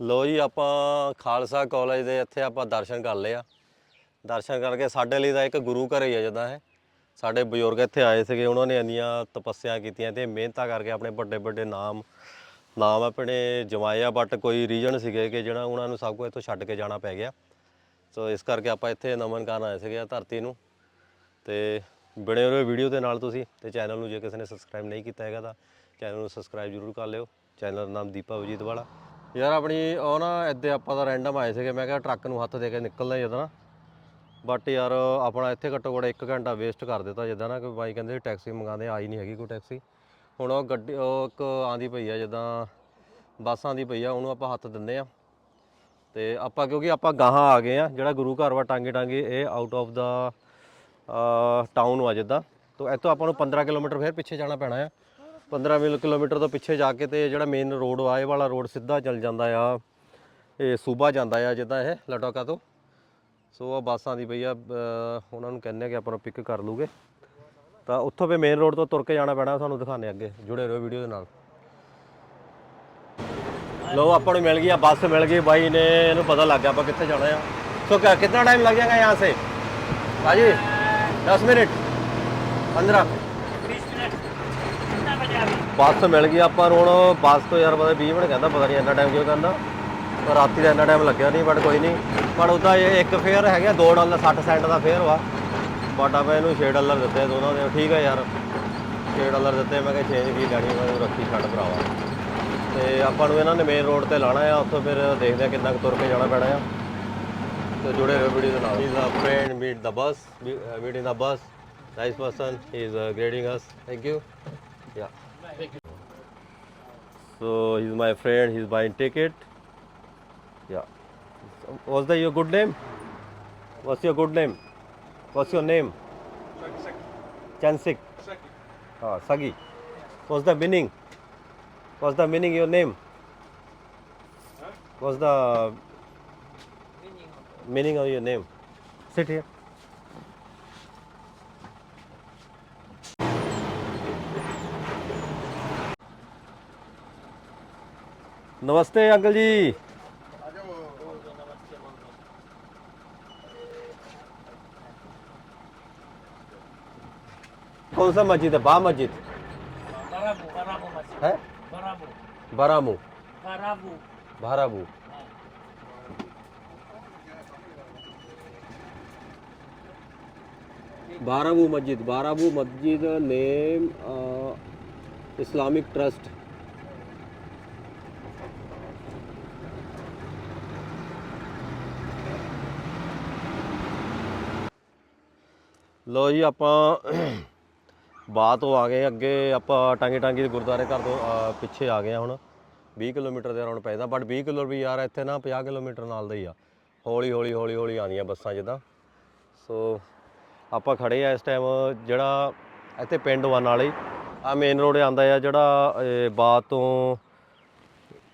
ਲੋ ਜੀ, ਆਪਾਂ ਖਾਲਸਾ ਕਾਲਜ ਦੇ ਇੱਥੇ ਆਪਾਂ ਦਰਸ਼ਨ ਕਰ ਲਏ ਆ। ਦਰਸ਼ਨ ਕਰਕੇ ਸਾਡੇ ਲਈ ਤਾਂ ਇੱਕ ਗੁਰੂ ਘਰ ਹੀ ਆ ਜਦਾਂ ਹੈ ਸਾਡੇ ਬਜ਼ੁਰਗ ਇੱਥੇ ਆਏ ਸੀਗੇ, ਉਹਨਾਂ ਨੇ ਇੰਨੀਆਂ ਤਪੱਸਿਆ ਕੀਤੀਆਂ ਤੇ ਮਿਹਨਤਾਂ ਕਰਕੇ ਆਪਣੇ ਵੱਡੇ ਵੱਡੇ ਨਾਮ ਨਾਮ ਆਪਣੇ ਜਮਾਏ ਆ ਬਟ ਕੋਈ ਰੀਜਨ ਸੀਗੇ ਕਿ ਜਿਹੜਾ ਉਹਨਾਂ ਨੂੰ ਸਭ ਕੁਝ ਇੱਥੋਂ ਛੱਡ ਕੇ ਜਾਣਾ ਪੈ ਗਿਆ। ਸੋ ਇਸ ਕਰਕੇ ਆਪਾਂ ਇੱਥੇ ਨਮਨ ਕਰਨ ਆਏ ਸੀਗੇ ਧਰਤੀ ਨੂੰ। ਤੇ ਬਣੇ ਰਹੋ ਵੀਡੀਓ ਦੇ ਨਾਲ ਤੁਸੀਂ ਤੇ ਚੈਨਲ ਨੂੰ ਜੇ ਕਿਸੇ ਨੇ ਸਬਸਕ੍ਰਾਈਬ ਨਹੀਂ ਕੀਤਾ ਹੈਗਾ ਤਾਂ ਚੈਨਲ ਨੂੰ ਸਬਸਕ੍ਰਾਈਬ ਜ਼ਰੂਰ ਕਰ ਲਿਓ। ਚੈਨਲ ਦਾ ਨਾਮ ਦੀਪਾ ਵਜੀਤ ਵਾਲਾ। ਯਾਰ ਆਪਣੀ ਉਹ ਨਾ ਇੱਦੇ ਆਪਾਂ ਤਾਂ ਰੈਂਡਮ ਆਏ ਸੀਗੇ, ਮੈਂ ਕਿਹਾ ਟਰੱਕ ਨੂੰ ਹੱਥ ਦੇ ਕੇ ਨਿਕਲਣਾ ਜਦੋਂ ਨਾ। ਬਟ ਯਾਰ ਆਪਣਾ ਇੱਥੇ ਘੱਟੋ ਘੱਟ 1 ਘੰਟਾ ਵੇਸਟ ਕਰ ਦਿੱਤਾ ਜਿੱਦਾਂ ਨਾ, ਕਿ ਬਾਈ ਕਹਿੰਦੇ ਟੈਕਸੀ ਮੰਗਾਉਂਦੇ ਆਈ ਨਹੀਂ ਹੈਗੀ ਕੋਈ ਟੈਕਸੀ ਹੁਣ ਉਹ ਗੱਡੀ, ਉਹ ਇੱਕ ਆਂਦੀ ਪਈ ਆ ਜਿੱਦਾਂ, ਬੱਸ ਆਂਦੀ ਪਈ ਆ, ਉਹਨੂੰ ਆਪਾਂ ਹੱਥ ਦਿੰਦੇ ਆ ਤੇ ਆਪਾਂ ਕਿਉਂਕਿ ਆਪਾਂ ਗਾਹਾਂ ਆ ਗਏ ਆ, ਜਿਹੜਾ ਗੁਰੂ ਘਰ ਵਾ ਟਾਂਗੇ ਟਾਂਗੇ, ਇਹ ਆਊਟ ਆਫ ਦਾ ਟਾਊਨ ਵਾ ਜਿੱਦਾਂ। ਤੋਂ ਇੱਥੋਂ ਆਪਾਂ ਨੂੰ 15 ਕਿਲੋਮੀਟਰ ਫਿਰ ਪਿੱਛੇ ਜਾਣਾ ਪੈਣਾ ਆ। 15 ਮਿਲ ਕਿਲੋਮੀਟਰ ਤੋਂ ਪਿੱਛੇ ਜਾ ਕੇ ਤੇ ਜਿਹੜਾ ਮੇਨ ਰੋਡ ਆ ਇਹ ਵਾਲਾ ਰੋਡ ਸਿੱਧਾ ਚੱਲ ਜਾਂਦਾ ਆ। ਇਹ ਸੂਬਾ ਜਾਂਦਾ ਆ ਜਿੱਦਾਂ ਇਹ ਲਟੋਕਾ ਤੋਂ। ਸੋ ਆ ਬਾਸਾਂ ਦੀ ਪਈ ਆ ਉਹਨਾਂ ਨੂੰ ਕਹਿੰਨੇ ਕਿ ਆਪਾਂ ਨੂੰ ਪਿਕ ਕਰ ਲੂਗੇ। ਤਾਂ ਉੱਥੋਂ ਵੀ ਮੇਨ ਰੋਡ ਤੋਂ ਤੁਰ ਕੇ ਜਾਣਾ ਪੈਣਾ ਤੁਹਾਨੂੰ ਦਿਖਾਣੇ ਅੱਗੇ, ਜੁੜੇ ਰਹੋ ਵੀਡੀਓ ਦੇ ਨਾਲ। ਲੋ ਆਪਾਂ ਨੂੰ ਮਿਲ ਗਈ ਆ, ਬੱਸ ਮਿਲ ਗਈ ਬਾਈ ਨੇ ਇਹਨੂੰ ਪਤਾ ਲੱਗ ਗਿਆ ਆਪਾਂ ਕਿੱਥੇ ਜਾਣਾ ਆ। ਸੋ ਕਿੰਨਾ ਟਾਈਮ ਲੱਗ ਜਾਏਗਾ ਯਹਾਂ ਸੇ? ਭਾਜੀ 10 ਮਿੰਟ 15 ਬੱਸ ਮਿਲ ਗਈ ਆਪਾਂ ਨੂੰ ਹੁਣ ਬੱਸ ਤੋਂ ਯਾਰ ਪਤਾ 20 ਮਿੰਟ ਕਹਿੰਦਾ ਪਤਾ ਨਹੀਂ ਇੰਨਾ ਟਾਈਮ ਕਿਉਂ ਕਹਿੰਦਾ। ਪਰ ਰਾਤੀ ਦਾ ਇੰਨਾ ਟਾਈਮ ਲੱਗਿਆ ਨਹੀਂ ਬਟ ਕੋਈ ਨਹੀਂ ਪਰ ਉਹਦਾ ਇਹ ਇੱਕ ਫੇਅਰ ਹੈਗਾ 2 ਡਾਲਰ 60 ਸੈਂਟ ਦਾ ਫੇਅਰ ਵਾ। ਬਟ ਆਪਾਂ ਇਹਨੂੰ 6 ਡਾਲਰ ਦਿੱਤੇ ਦੋਨਾਂ ਦੇ ਠੀਕ ਹੈ ਯਾਰ। 6 ਡਾਲਰ ਦਿੱਤੇ ਮੈਂ ਕਿਹਾ ਚੇਂਜ ਕੀ ਲੈਣੀ ਮੈਂ ਰੱਖੀ ਛੱਡ ਭਰਾਵਾ। ਤੇ ਆਪਾਂ ਨੂੰ ਇਹਨਾਂ ਨੇ ਮੇਨ ਰੋਡ ਤੇ ਲਾਣਾ ਆ ਉੱਥੋਂ ਫਿਰ ਦੇਖਦੇ ਆ ਕਿੰਨਾ ਕੁ ਤੁਰ ਕੇ ਜਾਣਾ ਪੈਣਾ ਆ। ਤੇ ਜੁੜੇ ਰਹੋ ਵੀਡੀਓ ਦੇ ਨਾਲ। ਇਜ਼ ਅ ਫਰੈਂਡ ਮੀਟ ਦਾ ਬਸ ਮੀਟਿੰਗ ਦਾ ਬਸ nice person he is grading us thank you yeah So he's my friend. He's buying ticket. Yeah. What's the your good name? What's your good name? What's your name? Chansik. Ah, Sagi. What's the meaning? What's the meaning your name? What's the meaning of your name? Sit here. नमस्ते uncle ji. कौन सा मस्जिद है? बा मस्जिद। है? बारामू. भाराबू बाराबू मस्जिद। बाराबू मस्जिद नेम इस्लामिक ट्रस्ट। ਲੋ ਜੀ ਆਪਾਂ ਬਾਤ ਤੋਂ ਆ ਗਏ ਅੱਗੇ ਆਪਾਂ ਟਾਂਗੇ ਟਾਂਗੀ ਦੇ ਗੁਰਦੁਆਰੇ ਘਰ ਤੋਂ ਅਹ, ਪਿੱਛੇ ਆ ਗਏ ਹਾਂ ਹੁਣ। 20 ਕਿਲੋਮੀਟਰ ਦੇ ਅਰਾਊਂਡ ਪੈਂਦਾ ਬਟ 20 ਕਿਲੋ ਵੀ ਯਾਰ ਇੱਥੇ ਨਾ 50 ਕਿਲੋਮੀਟਰ ਨਾਲ ਦਾ ਹੀ ਆ। ਹੌਲੀ ਹੌਲੀ ਹੌਲੀ ਹੌਲੀ ਆਉਂਦੀਆਂ ਬੱਸਾਂ ਜਿੱਦਾਂ। ਸੋ ਆਪਾਂ ਖੜੇ ਆ ਇਸ ਟਾਈਮ ਜਿਹੜਾ ਇੱਥੇ ਪਿੰਡ ਵਨ ਨਾਲ ਹੀ ਆ ਮੇਨ ਰੋਡ ਆਂਦਾ ਆ ਜਿਹੜਾ ਇਹ, ਬਾਤ ਤੋਂ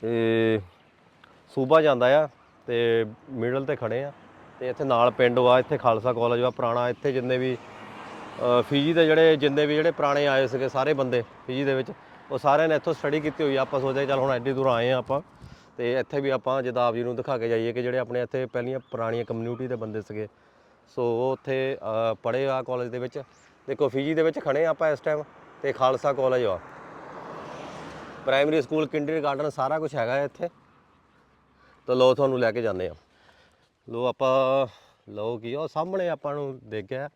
ਇਹ ਸੂਬਾ ਜਾਂਦਾ ਆ ਤੇ ਮਿਡਲ ਤੇ ਖੜੇ ਆ। ਤੇ ਇੱਥੇ ਨਾਲ ਪਿੰਡ ਵਾ ਇੱਥੇ ਖਾਲਸਾ ਕਾਲਜ ਵਾ ਪੁਰਾਣਾ ਇੱਥੇ ਜਿੰਨੇ ਵੀ ਅ, ਫਿਜੀ ਦੇ ਜਿਹੜੇ ਜਿੰਨੇ ਵੀ ਜਿਹੜੇ ਪੁਰਾਣੇ ਆਏ ਸੀਗੇ ਸਾਰੇ ਬੰਦੇ ਫਿਜੀ ਦੇ ਵਿੱਚ ਉਹ ਸਾਰਿਆਂ ਨੇ ਇੱਥੋਂ ਸਟੱਡੀ ਕੀਤੀ ਹੋਈ ਆ। ਆਪਾਂ ਸੋਚਿਆ ਚੱਲ ਹੁਣ ਐਡੀ ਦੂਰ ਆਏ ਆ ਆਪਾਂ। ਤੇ ਇੱਥੇ ਵੀ ਆਪਾਂ ਜਿੱਦਾਂ ਆਪ ਜੀ ਨੂੰ ਦਿਖਾ ਕੇ ਜਾਈਏ ਕਿ ਜਿਹੜੇ ਆਪਣੇ ਇੱਥੇ ਪਹਿਲੀਆਂ ਪੁਰਾਣੀਆਂ ਕਮਿਊਨਿਟੀ ਦੇ ਬੰਦੇ ਸੀਗੇ। ਸੋ ਉਹ ਉੱਥੇ ਪੜ੍ਹੇ ਆ ਕਾਲਜ ਦੇ ਵਿੱਚ। ਦੇਖੋ ਫਿਜੀ ਦੇ ਵਿੱਚ ਖੜੇ ਆਪਾਂ ਇਸ ਟਾਈਮ ਤੇ ਖਾਲਸਾ ਕਾਲਜ ਆ ਪ੍ਰਾਇਮਰੀ ਸਕੂਲ ਕਿੰਡਰਗਾਰਟਨ ਸਾਰਾ ਕੁਝ ਹੈਗਾ ਹੈ ਇੱਥੇ। ਤਾਂ ਲੋ ਤੁਹਾਨੂੰ ਲੈ ਕੇ ਜਾਂਦੇ ਆ। ਲੋ ਆਪਾਂ, ਲਓ ਕੀ ਉਹ ਸਾਹਮਣੇ ਆਪਾਂ ਨੂੰ ਦੇਖ ਗਿਆ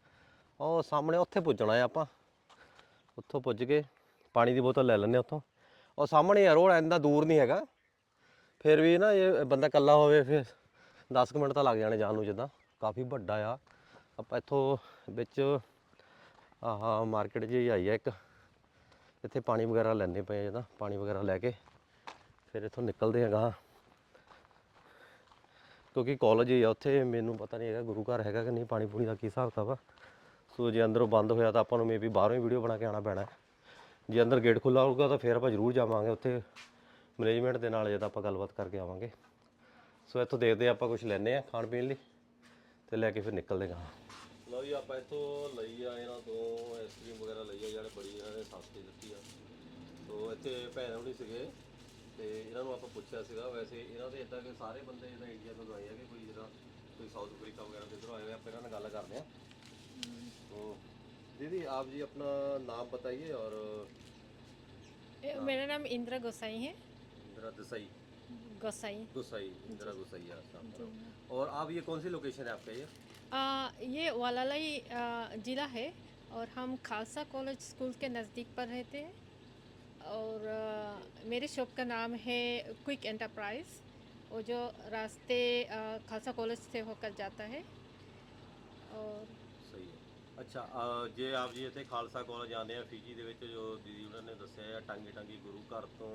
ਉਹ ਸਾਹਮਣੇ ਉੱਥੇ ਪੁੱਜਣਾ ਹੈ ਆਪਾਂ। ਉੱਥੋਂ ਪੁੱਜ ਕੇ ਪਾਣੀ ਦੀ ਬੋਤਲ ਲੈ ਲੈਂਦੇ ਉੱਥੋਂ। ਉਹ ਸਾਹਮਣੇ ਆ ਰੋਡ ਇੰਨਾ ਦੂਰ ਨਹੀਂ ਹੈਗਾ। ਫਿਰ ਵੀ ਨਾ ਇਹ ਬੰਦਾ ਇਕੱਲਾ ਹੋਵੇ, ਫਿਰ 10 ਕੁ ਮਿੰਟ ਤਾਂ ਲੱਗ ਜਾਣੇ ਜਾਣ ਨੂੰ ਜਿੱਦਾਂ। ਕਾਫੀ ਵੱਡਾ ਆ। ਆਪਾਂ ਇੱਥੋਂ ਵਿੱਚ, ਆਹ, ਮਾਰਕੀਟ ਜਿਹੀ ਆਈ ਆ ਇੱਕ। ਇੱਥੇ ਪਾਣੀ ਵਗੈਰਾ ਲੈਣੇ ਪਏ ਆ ਜਿੱਦਾਂ, ਪਾਣੀ ਵਗੈਰਾ ਲੈ ਕੇ। ਫਿਰ ਇੱਥੋਂ ਨਿਕਲਦੇ ਹੈਗਾ। ਕਿਉਂਕਿ ਕਾਲਜ ਹੀ ਆ ਉੱਥੇ, ਮੈਨੂੰ ਪਤਾ ਨਹੀਂ ਹੈਗਾ ਗੁਰੂ ਘਰ ਹੈਗਾ ਕਿ ਨਹੀਂ, ਪਾਣੀ ਪੂਣੀ ਦਾ ਕੀ ਹਿਸਾਬ ਕਿਤਾਬ ਆ। ਸੋ ਜੇ ਅੰਦਰੋਂ ਬੰਦ ਹੋਇਆ ਤਾਂ ਆਪਾਂ ਨੂੰ ਮੇਬੀ ਬਾਹਰੋਂ ਹੀ ਵੀਡੀਓ ਬਣਾ ਕੇ ਆਉਣਾ ਪੈਣਾ। ਹੈ। ਜੇ ਅੰਦਰ ਗੇਟ ਖੁੱਲਾ ਹੋਊਗਾ ਤਾਂ ਫਿਰ ਆਪਾਂ ਜ਼ਰੂਰ ਜਾਵਾਂਗੇ ਉੱਥੇ। ਮੈਨੇਜਮੈਂਟ ਦੇ ਨਾਲ ਜਦ ਆਪਾਂ ਗੱਲਬਾਤ ਕਰਕੇ ਆਵਾਂਗੇ। ਸੋ ਇੱਥੋਂ ਦੇਖਦੇ ਹਾਂ ਆਪਾਂ ਕੁਝ ਲੈਣੇ ਆ ਖਾਣ ਪੀਣ ਲਈ ਤੇ ਲੈ ਕੇ ਫਿਰ ਨਿਕਲਦੇ ਗਾ ਲਓ ਜੀ, ਆਪਾਂ ਇੱਥੋਂ ਲਈ ਆ ਇਹਨਾਂ ਤੋਂ ਆਈਸਕ੍ਰੀਮ ਵਗੈਰਾ ਲਈ ਆ, ਜਿਹੜੇ ਬੜੀ ਇਹਨਾਂ ਨੇ ਸਸਤੀ ਦਿੱਤੀ ਆ। ਸੋ ਇੱਥੇ ਭੈਣ ਹੁਣੀ ਸੀਗੇ। ਤੇ ਇਹਨਾਂ ਇਹਨਾਂ ਨੂੰ ਆਪਾਂ ਪੁੱਛਿਆ ਸੀਗਾ ਵੈਸੇ ਇਹਨਾਂ ਦੇ ਇਦਾਂ ਕਿ ਸਾਰੇ ਬੰਦੇ ਜਿਹੜਾ ਇੰਡੀਆ ਤੋਂ ਆਏ ਆ ਕਿ ਕੋਈ ਜਿਹੜਾ ਕੋਈ ਸਾਊਥ ਅਫਰੀਕਾ ਵਗੈਰਾ ਤੋਂ ਇੱਧਰੋਂ ਆਏ ਹੋਏ ਆ, ਆਪਾਂ ਇਹਨਾਂ ਨਾਲ ਗੱਲ ਕਰਦੇ ਆ तो दीदी आप जी अपना नाम बताइए और ए, मेरा नाम इंदिरा गोसाई है इंदिरा देसाई गोसाई गुसाई इंदिरा गुसाई है अच्छा, आपका। और आप ये कौन सी लोकेशन है आपका ये आ, ये वालालाई आ, जिला है और हम खालसा कॉलेज स्कूल के नज़दीक पर रहते हैं और आ, मेरे शॉप का नाम है क्विक एंटरप्राइज वो जो रास्ते आ, खालसा कॉलेज से होकर जाता है और ਸਹੀ ਹੈ ਅੱਛਾ ਅਹ ਜੇ ਆਪ ਜੀ ਇੱਥੇ ਖਾਲਸਾ ਕਾਲਜ ਆਉਂਦੇ ਆ ਫੀਜੀ ਦੇ ਵਿੱਚ ਜੋ ਦੀਦੀ ਉਹਨਾਂ ਨੇ ਦੱਸਿਆ ਹੈ ਟਾਂਗੀ ਟਾਂਗੀ ਗੁਰੂ ਘਰ ਤੋਂ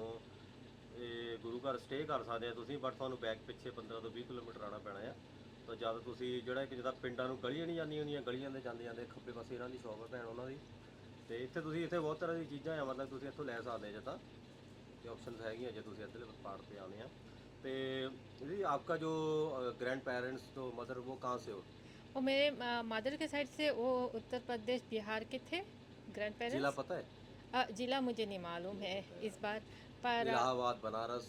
ਇਹ ਗੁਰੂ ਘਰ ਸਟੇ ਕਰ ਸਕਦੇ ਆ ਤੁਸੀਂ ਬਟ ਤੁਹਾਨੂੰ ਬੈਕ ਪਿੱਛੇ 15 ਤੋਂ 20 ਕਿਲੋਮੀਟਰ ਆਉਣਾ ਪੈਣਾ ਆ ਤਾਂ ਜਦ ਤੁਸੀਂ ਜਿਹੜਾ ਕਿ ਜਿੱਦਾਂ ਪਿੰਡਾਂ ਨੂੰ ਗਲੀਆਂ ਨਹੀਂ ਜਾਂਦੀਆਂ ਹੁੰਦੀਆਂ ਗਲੀਆਂ ਦੇ ਜਾਂਦੇ ਜਾਂਦੇ ਖੱਬੇ ਪਾਸੇ ਇਹਨਾਂ ਦੀ ਸ਼ੌਪ ਹੈ ਭੈਣ ਉਹਨਾਂ ਦੀ ਤੇ ਇੱਥੇ ਤੁਸੀਂ ਇੱਥੇ ਬਹੁਤ ਤਰ੍ਹਾਂ ਦੀ ਚੀਜ਼ਾਂ ਆ ਮਤਲਬ ਤੁਸੀਂ ਇੱਥੋਂ ਲੈ ਸਕਦੇ ਆ ਜਿੱਦਾਂ ਤੇ ਆਪਸ਼ਨਸ ਹੈਗੀਆਂ ਜੇ ਤੁਸੀਂ ਇੱਧਰਲੇ ਪਾਰਟ ਤੇ ਆਉਂਦੇ ਆ ਤੇ ਦੀਦੀ ਆਪਕਾ ਜੋ ग्रैंड पेरेंट्स तो मदर वो कहाँ से हो वो मेरे मदर के साइड से वो उत्तर प्रदेश बिहार के थे ग्रैंड जिला पेरेंट्स पता है जिला मुझे नहीं मालूम है इस बार पर आ, इलाहाबाद बनारस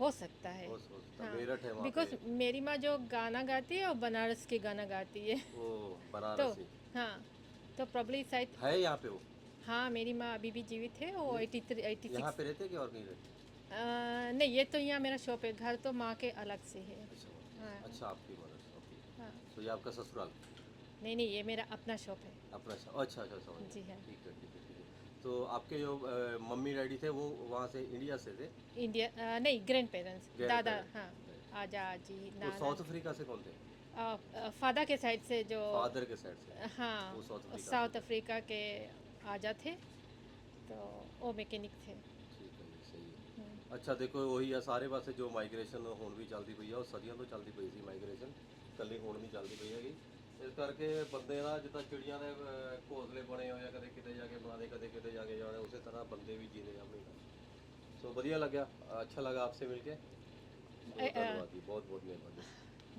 हो सकता है हो सकता हाँ, मेरठ है वहाँ बिकॉज पे मेरी माँ जो गाना गाती है वो बनारस की गाना गाती है वो तो बनारसी हाँ तो प्रॉब्ली शायद है यहाँ पे वो? हाँ मेरी माँ अभी भी जीवित है वो एटी थ्री एटी यहाँ पे रहते कि और कहीं रहते आ, नहीं ये तो यहाँ मेरा शॉप है घर तो माँ के अलग से है। अच्छा हाँ। अच्छा आपकी हाँ। तो ये आपका ससुराल? नहीं नहीं ये मेरा अपना शॉप है। अपना श- अच्छा अच्छा समझ जी हाँ। ठीक है ठीक है ठीक है। तो आपके जो मम्मी डैडी थे वो वहाँ से इंडिया से थे? इंडिया नहीं ग्रैंड पेरेंट्स दादा हाँ आजा आजी नाना। साउथ अफ्रीका से कौन थे? फादर के साइड से जो फादर के साइड से हाँ वो साउथ अफ्रीका साउथ अफ्रीका के आजा थे तो वो मैकेनिक थे ਠੀਕ ਹੈ ਜੀ ਸਹੀ ਹੈ हम्म। ਅੱਛਾ ਦੇਖੋ ਉਹੀ ਆ ਸਾਰੇ ਪਾਸੇ ਜੋ ਮਾਈਗ੍ਰੇਸ਼ਨ ਹੁਣ ਵੀ ਚੱਲਦੀ ਪਈ ਆ ਉਹ ਸਦੀਆਂ ਤੋਂ ਚੱਲਦੀ ਪਈ ਸੀ ਮਾਈਗ੍ਰੇਸ਼ਨ ਕੱਲੀ ਹੁਣ ਨਹੀਂ ਚੱਲਦੀ ਪਈ ਹੈਗੀ ਇਸ ਕਰਕੇ ਬੰਦੇ ਦਾ ਜਿੱਦਾਂ ਚਿੜੀਆਂ ਦੇ ਅਹ, ਘੋਂਸਲੇ ਬਣੇ ਹੋਏ ਆ ਕਦੇ ਕਿਤੇ ਜਾ ਕੇ ਬਣਾਦੇ ਕਦੇ ਕਿਤੇ ਜਾ ਕੇ ਜਾਣੇ ਉਸੇ ਤਰ੍ਹਾਂ ਬੰਦੇ ਵੀ ਜੀਂਦੇ ਆਪਣੀ ਲਾਈਫ। ਸੋ ਵਧੀਆ ਲੱਗਿਆ ਅੱਛਾ ਲਗਾ ਆਪਸੇ ਮਿਲ ਕੇ ਬਹੁਤ ਧੰਨਵਾਦ ਜੀ ਬਹੁਤ ਬਹੁਤ ਮਿਹਰਬਾਨੀ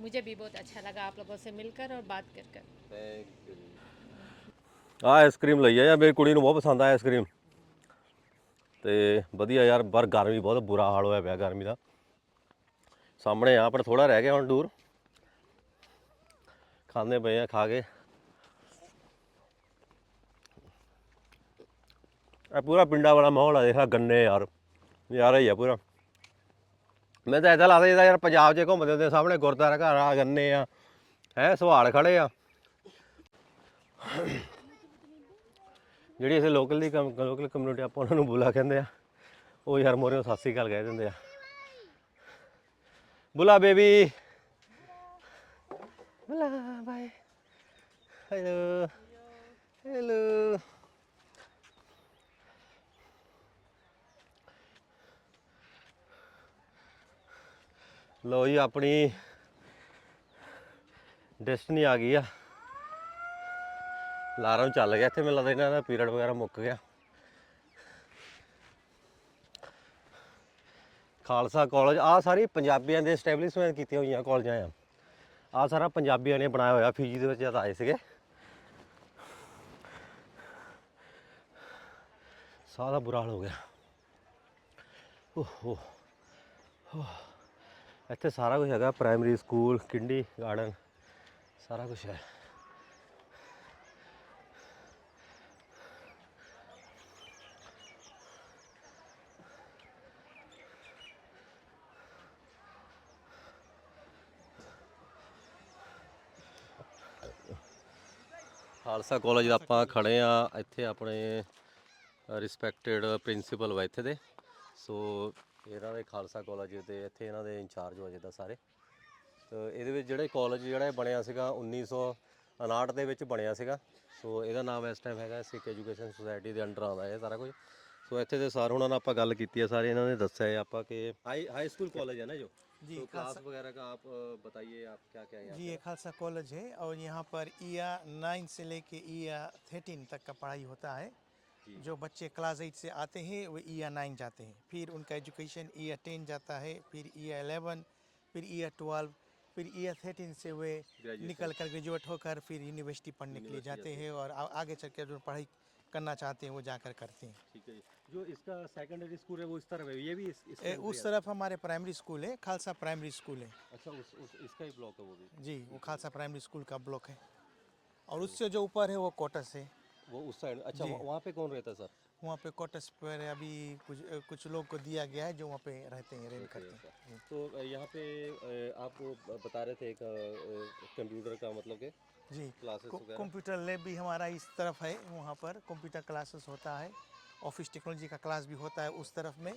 मुझे भी बहुत अच्छा लगा आप लोगों से मिलकर और बात कर कर ਥੈਂਕ ਯੂ ਆ ਆਈਸਕ੍ਰੀਮ ਲਈ ਆ ਯਾਰ ਮੇਰੀ ਕੁੜੀ ਨੂੰ ਬਹੁਤ ਪਸੰਦ ਆ ਆਈਸਕ੍ਰੀਮ ਤੇ ਵਧੀਆ ਯਾਰ ਪਰ ਗਰਮੀ ਬਹੁਤ ਬੁਰਾ ਹਾਲ ਹੋਇਆ ਪਿਆ ਗਰਮੀ ਦਾ ਸਾਹਮਣੇ ਆ ਪਰ ਥੋੜਾ ਰਹਿ ਗਿਆ ਹੁਣ ਦੂਰ ਖਾਂਦੇ ਪਏ ਆ ਖਾ ਕੇ ਇਹ ਪੂਰਾ ਪਿੰਡਾਂ ਵਾਲਾ ਮਾਹੌਲ ਆ ਦੇਖਾ ਗੰਨੇ ਯਾਰ ਨਜ਼ਾਰਾ ਹੀ ਆ ਪੂਰਾ ਮੈਂ ਤਾਂ ਐਦਾਂ ਲੱਗਦਾ ਜਿੱਦਾਂ ਯਾਰ ਪੰਜਾਬ 'ਚ ਘੁੰਮਦੇ ਹੁੰਦੇ ਸਾਹਮਣੇ ਗੁਰਦੁਆਰਾ ਘਰ ਆ, ਗੰਨੇ ਆ, ਹੈ, ਸਵਾਲ ਖੜੇ ਆ। ਜਿਹੜੀ ਅਸੀਂ ਲੋਕਲ ਦੀ ਲੋਕਲ ਕਮਿਊਨਿਟੀ ਆਪਾਂ ਉਹਨਾਂ ਨੂੰ ਬੁਲਾ ਕਹਿੰਦੇ ਆ, ਉਹ ਯਾਰ ਮੋਰੇ ਸਤਿ ਸ੍ਰੀ ਅਕਾਲ ਕਹਿ ਦਿੰਦੇ ਆ। ਬੁਲਾ ਬੇਬੀ। ਬੁਲਾ ਬਾਏ ਹੈਲੋ ਹੈਲੋ ਲੋ ਜੀ, ਆਪਣੀ ਡੈਸਟਨੀ ਆ ਗਈ ਆ। ਲਾਰਮ ਚੱਲ ਗਿਆ ਇੱਥੇ, ਮੈਨੂੰ ਲੱਗਦਾ ਇਹਨਾਂ ਦਾ ਪੀਰੀਅਡ ਵਗੈਰਾ ਮੁੱਕ ਗਿਆ। ਖਾਲਸਾ ਕਾਲਜ ਆ ਸਾਰੀ ਪੰਜਾਬੀਆਂ ਦੇ ਐਸਟੈਬਲਿਸ਼ਮੈਂਟ ਕੀਤੀਆਂ ਹੋਈਆਂ ਕਾਲਜਾਂ ਆ। ਆ ਸਾਰਾ ਪੰਜਾਬੀਆਂ ਨੇ ਬਣਾਇਆ ਹੋਇਆ ਫੀਜੀ ਦੇ ਵਿੱਚ ਜਦ ਆਏ ਸੀਗੇ। ਸਾਹ ਦਾ ਬੁਰਾ ਹਾਲ ਹੋ ਗਿਆ। ਓਹੋ। ਇੱਥੇ ਸਾਰਾ ਕੁਝ ਹੈਗਾ ਪ੍ਰਾਇਮਰੀ ਸਕੂਲ ਕਿੰਡੀ ਗਾਰਡਨ ਸਾਰਾ ਕੁਝ ਹੈ। ਖਾਲਸਾ ਕਾਲਜ ਆਪਾਂ ਖੜੇ ਆ, ਇੱਥੇ ਆਪਣੇ ਰਿਸਪੈਕਟਡ ਪ੍ਰਿੰਸੀਪਲ ਵਾ ਇੱਥੇ ਦੇ। ਸੋ ਇਹਨਾਂ ਦੇ ਖਾਲਸਾ ਕਾਲਜ ਦੇ ਇੱਥੇ ਇਹਨਾਂ ਦੇ ਇੰਚਾਰਜ ਹੋ ਜਿੱਦਾਂ ਸਾਰੇ ਤੇ ਇਹਦੇ ਵਿੱਚ ਜਿਹੜੇ ਕਾਲਜ ਜਿਹੜਾ ਇਹ ਬਣਿਆ ਸੀਗਾ 1959 ਦੇ ਵਿੱਚ ਬਣਿਆ ਸੀਗਾ ਸੋ ਇਹਦਾ ਨਾਮ ਇਸ ਟਾਈਮ ਹੈਗਾ ਸਿੱਖ ਐਜੂਕੇਸ਼ਨ ਸੁਸਾਇਟੀ ਦੇ ਅੰਡਰ ਆਉਂਦਾ ਇਹ ਸਾਰਾ ਕੁਝ ਸੋ ਇੱਥੇ ਦੇ ਸਰ ਉਹਨਾਂ ਨਾਲ ਆਪਾਂ ਗੱਲ ਕੀਤੀ ਹੈ ਸਾਰੇ ਇਹਨਾਂ ਨੇ ਦੱਸਿਆ ਹੈ ਆਪਾਂ ਕਿ ਹਾਈ ਹਾਈ ਸਕੂਲ ਕਾਲਜ ਹੈ ਨਾ ਜੋ जी, तो क्लास वगैरह का आप अ, बताइए आप क्या क्या यहाँ जी ये खालसा कॉलेज है और यहाँ पर ईया नाइन से लेके ईया थर्टीन तक का पढ़ाई होता है जी। बच्चे क्लास एट से आते हैं वो ईया नाइन जाते हैं। फिर उनका एजुकेशन ईया टेन जाता है फिर ईया एलेवन फिर ईया ट्वेल्व फिर ईया थर्टीन से वे निकल कर ग्रेजुएट होकर फिर यूनिवर्सिटी पढ़ने के लिए जाते हैं और आगे चल कर जो पढ़ाई करना चाहते हैं वो जाकर करते हैं। ठीक है। जो इसका सेकेंडरी स्कूल है वो इस तरफ़ है ये भी इस, इस ए, उस तरफ़ हमारे प्राइमरी स्कूल है खालसा प्राइमरी स्कूल है। अच्छा उस, उस इसका ही ब्लॉक है वो भी। जी वो खालसा प्राइमरी स्कूल का ब्लॉक है। और उससे जो ऊपर है वो कोटस है। वो उस साइड अच्छा वहाँ वहाँ पे कौन रहता है सर? वहाँ पे कोटस पर अभी कुछ कुछ लोग को दिया गया है जो वहाँ पे रहते हैं रेंट करते हैं। तो यहाँ पे आप बता रहे थे एक कंप्यूटर का मतलब के जी क्लासेस कंप्यूटर लैब भी हमारा इस तरफ़ है वहाँ पर कंप्यूटर क्लासेस होता है ऑफ़िस टेक्नोलॉजी का क्लास भी होता है उस तरफ़ में।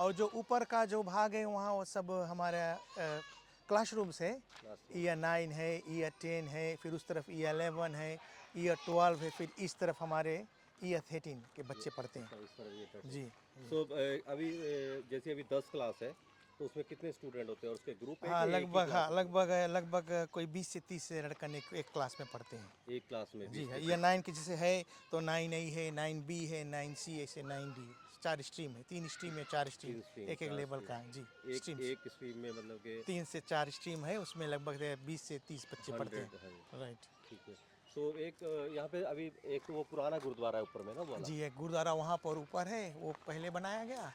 और जो ऊपर का जो भाग है वहाँ वो सब हमारा क्लासरूम्स है। ईयर नाइन है ईयर टेन है फिर उस तरफ़ ईयर एलेवन है ईयर ट्वेल्व है फिर इस तरफ़ हमारे ईयर थर्टीन के बच्चे पढ़ते हैं। जी। हैं। तो अभी जैसे अभी दस क्लास है तो उसमें कितने स्टूडेंट होते हैं और उसके ग्रुप हाँ ही लगभग हाँ लगभग लगभग कोई बीस से तीस लड़का एक, एक क्लास में पढ़ते हैं। एक क्लास में जी है ये नाइन की जैसे है तो नाइन ए है नाइन बी है नाइन सी ऐसे नाइन डी चार स्ट्रीम है तीन स्ट्रीम है चार स्ट्रीम एक एक लेवल का जी एक स्ट्रीम एक स्ट्रीम में मतलब तीन से चार स्ट्रीम है उसमें लगभग बीस से तीस बच्चे पढ़ते हैं। राइट ठीक है। सो एक यहाँ पे अभी एक वो पुराना गुरुद्वारा है ऊपर में ना वाला? जी एक गुरुद्वारा वहाँ पर ऊपर है वो पहले बनाया गया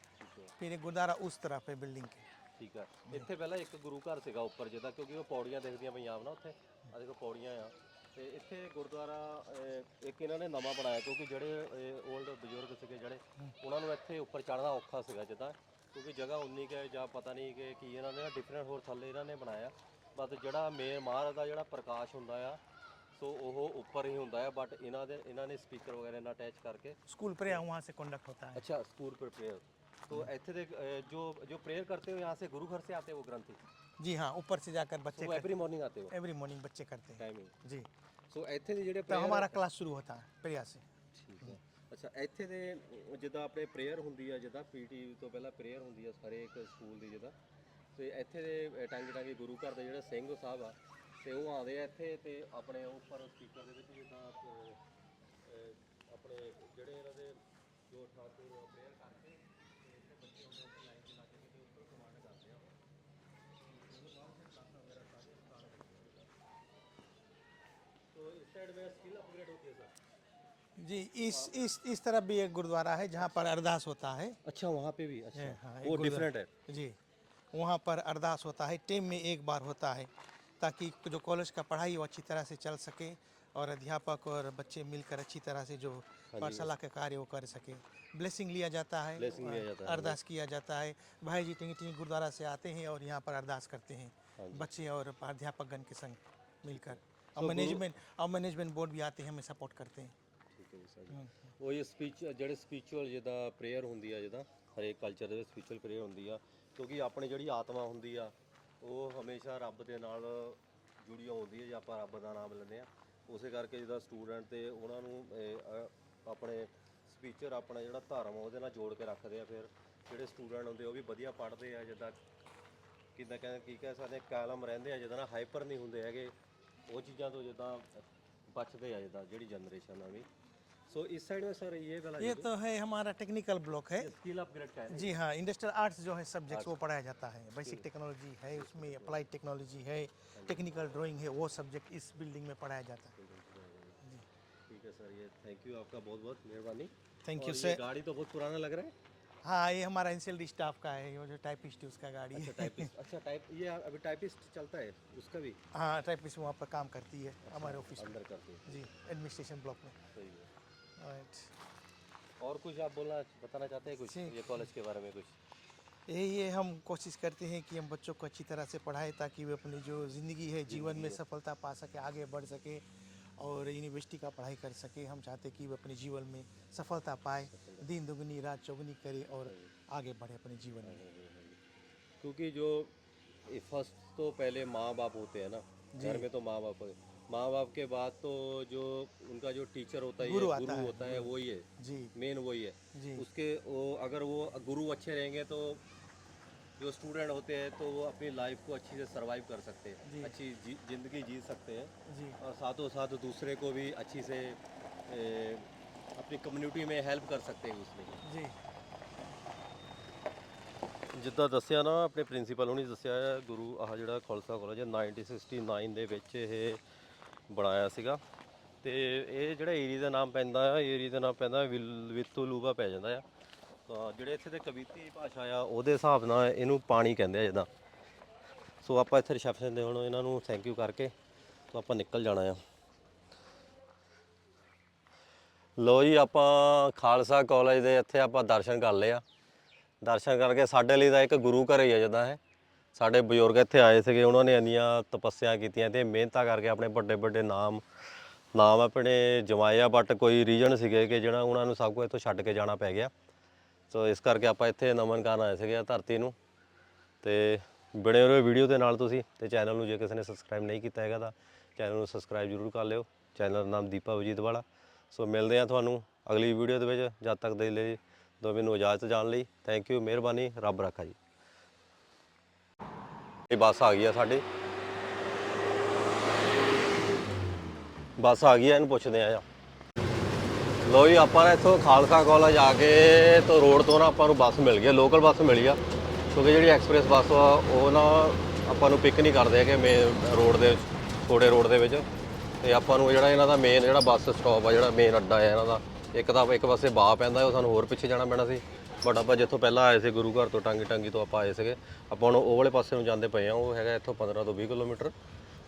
ਫਿਰ ਇਹ ਗੁਰਦਾਰਾ ਉਸ ਤਰਫ ਹੈ ਬਿਲਡਿੰਗ ਕੇ ਠੀਕ ਆ ਇੱਥੇ ਪਹਿਲਾਂ ਇੱਕ ਗੁਰੂ ਘਰ ਸੀਗਾ ਉੱਪਰ ਜਿਹਦਾ ਕਿਉਂਕਿ ਉਹ ਪੌੜੀਆਂ ਦੇਖਦੀਆਂ ਪੰਜਾਬ ਨਾ ਉੱਥੇ ਆ ਦੇਖੋ ਪੌੜੀਆਂ ਆ ਤੇ ਇੱਥੇ ਗੁਰਦੁਆਰਾ ਅਹ, ਇੱਕ ਇਹਨਾਂ ਨੇ ਨਵਾਂ ਬਣਾਇਆ ਕਿਉਂਕਿ ਜਿਹੜੇ 올ਡ ਬਜ਼ੁਰਗ ਸੀਗੇ ਜਿਹੜੇ ਉਹਨਾਂ ਨੂੰ ਇੱਥੇ ਉੱਪਰ ਚੜ੍ਹਨਾ ਔਖਾ ਸੀਗਾ ਜਿੱਦਾਂ ਕਿਉਂਕਿ ਜਗ੍ਹਾ ਉਨੀ ਕੁ ਹੈ ਜਾਂ ਪਤਾ ਨਹੀਂ ਕਿ ਕੀ ਇਹਨਾਂ ਨੇ ਡਿਫਰੈਂਟ ਹੋਰ ਥੱਲੇ ਇਹਨਾਂ ਨੇ ਬਣਾਇਆ ਬਸ ਜਿਹੜਾ ਮੇਨ ਮਹਾਰਾਜ ਦਾ ਜਿਹੜਾ ਪ੍ਰਕਾਸ਼ ਹੁੰਦਾ ਆ ਸੋ ਉਹ ਉੱਪਰ ਹੀ ਹੁੰਦਾ ਹੈ ਬਟ ਇਹਨਾਂ ਦੇ ਇਹਨਾਂ ਨੇ ਸਪੀਕਰ ਵਗੈਰਾ ਨਾਲ ਅਟੈਚ ਕਰਕੇ स्कूल प्रेयर वहाँ से कंडक्ट होता है अच्छा स्कूल पर प्रेयर तो ऐसे देख अ, जो जो प्रेयर करते हो यहाँ से गुरु घर से आते हो वो ग्रंथी जी हाँ ऊपर से जाकर बच्चे वो एवरी मॉर्निंग आते हो एवरी मॉर्निंग बच्चे करते हैं टाइमिंग जी ਸੋ ਇੱਥੇ ਦੇ ਜਿਹੜੇ तो prayer- हमारा क्लास शुरू होता है प्रेयर से ਠੀਕ ਹੈ ਅੱਛਾ ਇੱਥੇ ਦੇ ਅਮ, ਜਿੱਦਾਂ ਆਪਣੇ ਪ੍ਰੇਅਰ ਹੁੰਦੀ ਆ ਜਿੱਦਾਂ ਪੀਟੀ ਤੋਂ ਪਹਿਲਾਂ ਪ੍ਰੇਅਰ ਹੁੰਦੀ ਆ ਹਰੇਕ ਸਕੂਲ ਦੀ ਜਿੱਦਾਂ ਤੇ ਇੱਥੇ ਦੇ ਅ, ਟਾਂਗੇ ਟਾਂਗੇ ਗੁਰੂ ਘਰ ਦੇ ਜਿਹੜੇ ਸਿੰਘ ਸਾਹਿਬ ਆ ਤੇ ਉਹ ਆਉਂਦੇ ਆ ਇੱਥੇ ਤੇ ਆਪਣੇ ਉੱਪਰ ਸਪੀਕਰ ਦੇ ਵਿੱਚ ਜਿੱਦਾਂ ਅ, ਅ, ਆਪਣੇ ਜਿਹੜੇ ਇਹਨਾਂ ਦੇ ਜੋ ਠਾਕੁਰ ਪ੍ਰੇਅਰ ਕਰਕੇ ਤੇ ਇੱਥੇ ਬੱਚੇ ਹੁੰਦੇ ਉੱਥੇ ਲਾਈਨ ਚ ਲਾ ਕੇ ਤੇ ਉੱਪਰ ਕਮਾਂਡ ਕਰਦੇ ਆ तो इस साइड में स्किल अपग्रेड होती है सर जी इस इस इस तरफ भी एक गुरुद्वारा है जहाँ पर अरदास होता है अच्छा वहाँ पे भी अच्छा हाँ, एक वो गुरुद्वारा- डिफरेंट है जी वहाँ पर अरदास होता है टेम में एक बार होता है ताकि जो कॉलेज का पढ़ाई वो अच्छी तरह से चल सके और अध्यापक और बच्चे मिलकर अच्छी तरह से जो पाठशाला के कार्य वो कर सके ब्लेसिंग लिया जाता है Blessing लिया जाता है, अरदास किया जाता है भाई जी टिंगी टिंगी गुरुद्वारा से आते हैं और यहाँ पर अरदास करते हैं बच्चे और अध्यापक गण के संग मिलकर और मैनेजमेंट और मैनेजमेंट बोर्ड भी आते हैं हमें सपोर्ट करते हैं ਠੀਕ ਹੈ ਜੀ ਸਰ ਉਹ ਇਹ ਸਪੀਚ ਜਿਹੜੇ ਸਪਿਰਚੁਅਲ ਜਿਹਦਾ ਪ੍ਰੇਅਰ ਹੁੰਦੀ ਆ ਜਿਹਦਾ ਹਰੇਕ ਕਲਚਰ ਦੇ ਵਿੱਚ ਸਪਿਰਚੁਅਲ ਪ੍ਰੇਅਰ ਹੁੰਦੀ ਆ ਕਿਉਂਕਿ ਆਪਣੀ ਜਿਹੜੀ ਆਤਮਾ ਹੁੰਦੀ ਆ ਉਹ ਹਮੇਸ਼ਾ ਰੱਬ ਦੇ ਨਾਲ ਜੁੜੀ ਹੁੰਦੀ ਹੈ ਜੇ ਆਪਾਂ ਰੱਬ ਦਾ ਨਾਮ ਲੈਂਦੇ ਆ ਉਸੇ ਕਰਕੇ ਜਿਹਦਾ ਸਟੂਡੈਂਟ ਤੇ ਉਹਨਾਂ ਨੂੰ ਇਹ, ਅ, ਆਪਣੇ ਸਪੀਚਰ ਆਪਣਾ ਜਿਹੜਾ ਧਰਮ ਆ ਉਹਦੇ ਨਾਲ ਜੋੜ ਕੇ ਰੱਖਦੇ ਆ ਫਿਰ। ਜਿਹੜੇ ਸਟੂਡੈਂਟ ਹੁੰਦੇ ਆ ਉਹ ਵੀ ਵਧੀਆ ਪੜ੍ਹਦੇ ਆ ਜਿੱਦਾਂ ਕਿੱਦਾਂ ਕਹਿੰਦੇ ਕੀ ਕਹਿ ਸਕਦੇ ਕਾਲਮ ਰਹਿੰਦੇ ਆ ਜਿੱਦਾਂ ਨਾ ਹਾਈਪਰ ਨਹੀਂ ਹੁੰਦੇ ਹੈਗੇ। ਉਹ ਚੀਜ਼ਾਂ ਤੋਂ ਜਿੱਦਾਂ ਬਚਦੇ ਆ ਜਿੱਦਾਂ ਜਿਹੜੀ ਜਨਰੇਸ਼ਨ ਆ ਵੀ सो इस साइड में सर ये वाला ये तो है हमारा टेक्निकल ब्लॉक है। स्किल अपग्रेड का है। जी हाँ इंडस्ट्रियल आर्ट्स जो है सब्जेक्ट्स अच्छा। वो पढ़ाया जाता है। बेसिक टेक्नोलॉजी है उसमें अप्लाइड टेक्नोलॉजी है टेक्निकल ड्राइंग है वो सब्जेक्ट इस बिल्डिंग में पढ़ाया जाता है। ठीक है सर ये थैंक यू आपका बहुत बहुत मेहरबानी थैंक यू सर गाड़ी तो बहुत पुराना लग रहा है। हाँ ये हमारा एनसीएल स्टाफ का है जो टाइपिस्ट उसका गाड़ी। अच्छा, है टाइपिस्ट अच्छा टाइप ये अभी टाइपिस्ट चलता है उसका भी? हाँ टाइपिस्ट वहाँ पर काम करती है अच्छा, हमारे ऑफ़िस अंदर करती है। जी एडमिनिस्ट्रेशन ब्लॉक में। सही है। और कुछ आप बोलना बताना चाहते हैं कुछ? ये कॉलेज के बारे में कुछ। यही है हम कोशिश करते हैं कि हम बच्चों को अच्छी तरह से पढ़ाएँ ताकि वे अपनी जो ज़िंदगी है जीवन में सफलता पा सके आगे बढ़ सके और यूनिवर्सिटी का पढ़ाई कर सके। हम चाहते हैं कि वे अपने जीवन में सफलता पाए दिन दुगनी रात चौगुनी करे और आगे बढ़े अपने जीवन में। क्योंकि जो फ़र्स्ट तो पहले माँ बाप होते हैं ना घर में तो माँ बाप होते माँ बाप के बाद तो जो उनका जो टीचर होता है गुरु ये आता गुरु है, होता है वही है जी मेन वही है जी उसके वो अगर वो गुरु अच्छे रहेंगे तो जो स्टूडेंट होते हैं तो वो अपनी लाइफ को अच्छी से सरवाइव कर सकते जी। हैं अच्छी जी, जिंदगी जी सकते हैं जी और साथों साथ दूसरे को भी अच्छी से ए, अपनी कम्युनिटी में हेल्प कर सकते हैं उसमें जी ਜਿੱਦਾਂ ਦੱਸਿਆ ਨਾ ਆਪਣੇ ਪ੍ਰਿੰਸੀਪਲ ਹੁਣੀ ਦੱਸਿਆ ਹੈ ਗੁਰੂ ਆਹ ਜਿਹੜਾ ਖਾਲਸਾ ਕਾਲਜ ਹੈ 1969 ਦੇ ਵਿੱਚ ਇਹ ਬਣਾਇਆ ਸੀਗਾ। ਤੇ ਇਹ ਜਿਹੜਾ ਏਰੀਆ ਦਾ ਨਾਮ ਪੈਂਦਾ ਆ ਏਰੀਆ ਦਾ ਨਾਮ ਪੈਂਦਾ ਵਿਲ- ਵਿਤੁਲੂਗਾ ਪੈ ਜਾਂਦਾ ਆ। ਤਾਂ ਜਿਹੜੇ ਇੱਥੇ ਦੇ ਕਵਿਤੀ ਭਾਸ਼ਾ ਆ, ਉਹਦੇ ਹਿਸਾਬ ਨਾਲ ਇਹਨੂੰ ਪਾਣੀ ਕਹਿੰਦੇ ਆ ਜਿੱਦਾਂ। ਸੋ ਆਪਾਂ ਇੱਥੇ ਰਿਸੈਪਸ਼ਨ ਦੇ ਹੁਣ ਇਹਨਾਂ ਨੂੰ ਥੈਂਕ ਯੂ ਕਰਕੇ ਸੋ ਆਪਾਂ ਨਿਕਲ ਜਾਣਾ ਆ। ਲੋ ਜੀ, ਆਪਾਂ ਖਾਲਸਾ ਕਾਲਜ ਦੇ ਇੱਥੇ ਆਪਾਂ ਦਰਸ਼ਨ ਕਰ ਲਏ ਆ। ਦਰਸ਼ਨ ਕਰਕੇ ਸਾਡੇ ਲਈ ਤਾਂ ਇੱਕ ਗੁਰੂ ਘਰ ਹੀ ਆ ਜਿੱਦਾਂ ਹੈ ਸਾਡੇ ਬਜ਼ੁਰਗ ਇੱਥੇ ਆਏ ਸੀਗੇ, ਉਹਨਾਂ ਨੇ ਇੰਨੀਆਂ ਤਪੱਸਿਆ ਕੀਤੀਆਂ ਤੇ ਮਿਹਨਤਾਂ ਕਰਕੇ ਆਪਣੇ ਵੱਡੇ ਵੱਡੇ ਨਾਮ ਨਾਮ ਆਪਣੇ ਜਮਾਏ ਆ ਬਟ ਕੋਈ ਰੀਜਨ ਸੀਗੇ ਕਿ ਜਿਹੜਾ ਉਹਨਾਂ ਨੂੰ ਸਭ ਕੁਝ ਇੱਥੋਂ ਛੱਡ ਕੇ ਜਾਣਾ ਪੈ ਗਿਆ। ਸੋ ਇਸ ਕਰਕੇ ਆਪਾਂ ਇੱਥੇ ਨਮਨ ਕਰਨ ਆਏ ਸੀਗੇ ਧਰਤੀ ਨੂੰ। ਤੇ ਬਣੇ ਰਹੋ ਵੀਡੀਓ ਦੇ ਨਾਲ ਤੁਸੀਂ ਤੇ ਚੈਨਲ ਨੂੰ ਜੇ ਕਿਸੇ ਨੇ ਸਬਸਕ੍ਰਾਈਬ ਨਹੀਂ ਕੀਤਾ ਹੈਗਾ ਤਾਂ ਚੈਨਲ ਨੂੰ ਸਬਸਕ੍ਰਾਈਬ ਜ਼ਰੂਰ ਕਰ ਲਿਓ। ਚੈਨਲ ਦਾ ਨਾਮ ਦੀਪਾ ਵਜੀਤ ਵਾਲਾ। ਸੋ ਮਿਲਦੇ ਆ ਤੁਹਾਨੂੰ ਅਗਲੀ ਵੀਡੀਓ ਦੇ ਵਿੱਚ। ਜਦ ਤੱਕ ਦੇ ਲਈ ਦੋ ਮੈਨੂੰ ਇਜਾਜ਼ਤ ਜਾਣ ਲਈ। ਥੈਂਕ ਯੂ ਮਿਹਰਬਾਨੀ, ਰੱਬ ਰੱਖਾ ਜੀ। ਇਹ ਬੱਸ ਆ ਗਈ ਆ ਸਾਡੀ। ਬੱਸ ਆ ਗਈ ਆ, ਇਹਨੂੰ ਪੁੱਛਦੇ ਆ ਲੋ ਜੀ, ਆਪਾਂ ਨਾ ਇੱਥੋਂ ਖਾਲਸਾ ਕਾਲਜ ਆ ਕੇ ਤੋਂ ਰੋਡ ਤੋਂ ਨਾ ਆਪਾਂ ਨੂੰ ਬੱਸ ਮਿਲ ਗਈ ਲੋਕਲ ਬੱਸ ਮਿਲੀ ਆ। ਕਿਉਂਕਿ ਜਿਹੜੀ ਐਕਸਪ੍ਰੈਸ ਬੱਸ ਆ, ਉਹ ਨਾ ਆਪਾਂ ਨੂੰ ਪਿਕ ਨਹੀਂ ਕਰਦੇ ਹੈਗੇ ਮੇਨ ਰੋਡ ਦੇ ਥੋੜੇ ਰੋਡ ਦੇ ਵਿੱਚ। ਤੇ ਆਪਾਂ ਨੂੰ ਜਿਹੜਾ ਇਹਨਾਂ ਦਾ ਮੇਨ ਜਿਹੜਾ ਬੱਸ ਸਟਾਪ ਆ, ਜਿਹੜਾ ਮੇਨ ਅੱਡਾ ਆ ਇਹਨਾਂ ਦਾ, ਇੱਕ ਤਾਂ ਇੱਕ ਪਾਸੇ ਬਾਹ ਪੈਂਦਾ, ਉਹ ਸਾਨੂੰ ਹੋਰ ਪਿੱਛੇ ਜਾਣਾ ਪੈਣਾ ਸੀ। ਬਟ ਆਪਾਂ ਜਿੱਥੋਂ ਪਹਿਲਾਂ ਆਏ ਸੀ ਗੁਰੂ ਘਰ ਤੋਂ ਟਾਂਗੀ ਟਾਂਗੀ ਤੋਂ ਆਪਾਂ ਆਏ ਸੀਗੇ। ਆਪਾਂ ਹੁਣ ਉਹ ਵਾਲੇ ਪਾਸੇ ਨੂੰ ਜਾਂਦੇ ਪਏ ਆ, ਉਹ ਹੈਗਾ ਇੱਥੋਂ 15 ਤੋਂ 20 ਕਿਲੋਮੀਟਰ।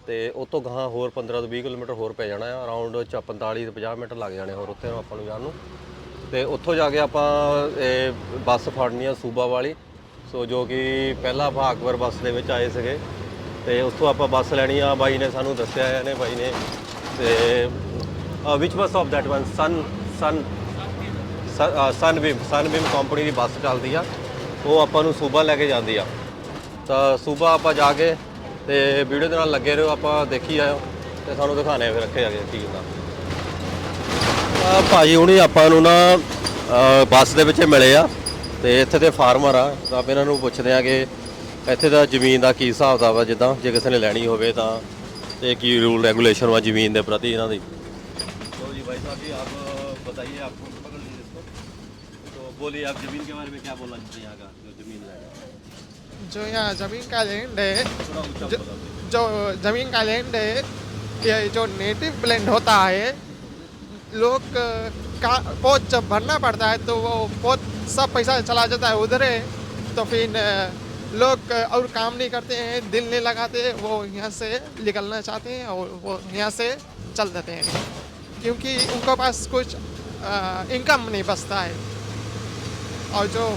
ਤੇ ਉਸ ਤੋਂ ਗਾਹਾਂ ਹੋਰ 15 ਤੋਂ 20 ਕਿਲੋਮੀਟਰ ਹੋਰ ਪੈ ਜਾਣਾ ਆ ਅਰਾਊਂਡ 45 ਤੋਂ 50 ਮਿੰਟ ਲੱਗ ਜਾਣੇ ਹੋਰ ਉੱਥੇ ਨੂੰ ਆਪਾਂ ਨੂੰ ਜਾਣ ਨੂੰ। ਤੇ ਉੱਥੋਂ ਜਾ ਕੇ ਆਪਾਂ ਇਹ ਬੱਸ ਫੜਨੀ ਆ ਸੂਬਾ ਵਾਲੀ। ਸੋ ਜੋ ਕਿ ਪਹਿਲਾਂ ਆਪਾਂ ਅਕਬਰ ਬੱਸ ਦੇ ਵਿੱਚ ਆਏ ਸੀਗੇ। ਤੇ ਤੋਂ ਆਪਾਂ ਬੱਸ ਲੈਣੀ ਆ, ਬਾਈ ਨੇ ਸਾਨੂੰ ਦੱਸਿਆ ਇਹਨੇ ਬਾਈ ਨੇ। ਤੇ ਵਿਚ ਬੱਸ ਆਫ ਦੈਟ ਵਨ ਸਨ ਸਨ ਸਨਵਿਮ ਸਨਵਿਮ ਕੰਪਨੀ ਦੀ ਬੱਸ ਚੱਲਦੀ ਆ। ਉਹ ਆਪਾਂ ਨੂੰ ਸੂਬਾ ਲੈ ਕੇ ਜਾਂਦੀ ਆ। ਤਾਂ ਸੂਬਾ ਆਪਾਂ ਜਾ ਕੇ ਤੇ ਵੀਡੀਓ ਦੇ ਨਾਲ ਲੱਗੇ ਰਹੋ, ਆਪਾਂ ਦੇਖੀ ਆਇਓ ਤੇ ਸਾਨੂੰ ਦਿਖਾਣੇ ਫਿਰ ਰੱਖੇ ਜਾਗੇ ਕੀ ਹੁੰਦਾ। ਤਾਂ ਭਾਜੀ ਹੁਣੀ ਆਪਾਂ ਨੂੰ ਨਾ ਬੱਸ ਦੇ ਵਿੱਚ ਮਿਲੇ ਆ ਤੇ ਇੱਥੇ ਦੇ ਫਾਰਮਰ ਆ। ਤਾਂ ਆਪਾਂ ਇਹਨਾਂ ਨੂੰ ਪੁੱਛਦੇ ਆ ਕਿ ਇੱਥੇ ਦਾ ਜ਼ਮੀਨ ਦਾ ਕੀ ਹਿਸਾਬ ਦਾ ਵਾ ਜਿੱਦਾਂ ਜੇ ਕਿਸੇ ਨੇ ਲੈਣੀ ਹੋਵੇ ਤਾਂ ਤੇ ਕੀ ਰੂਲ ਰੈਗੂਲੇਸ਼ਨ ਵਾ ਜ਼ਮੀਨ ਦੇ ਪ੍ਰਤੀ ਇਹਨਾਂ ਦੀ। ਲੋ ਜੀ ਭਾਈ ਸਾਹਿਬ ਜੀ, ਆਪ ਬਤਾਈਏ ਆਪਕੋ। बोलिए आप ज़मीन के बारे में क्या बोलना चाहते हैं यहाँ का? जो ज़मीन है। जो यहाँ ज़मीन का लैंड है जो, जो ज़मीन का लैंड है ये जो नेटिव ब्लेंड होता है लोग का पोत जब भरना पड़ता है तो वो पोत सब पैसा चला जाता है उधर है तो फिर लोग और काम नहीं करते हैं दिल नहीं लगाते वो यहाँ से निकलना चाहते हैं और वो यहाँ से चल देते हैं। क्योंकि उनके पास कुछ इनकम नहीं बचता है। और जो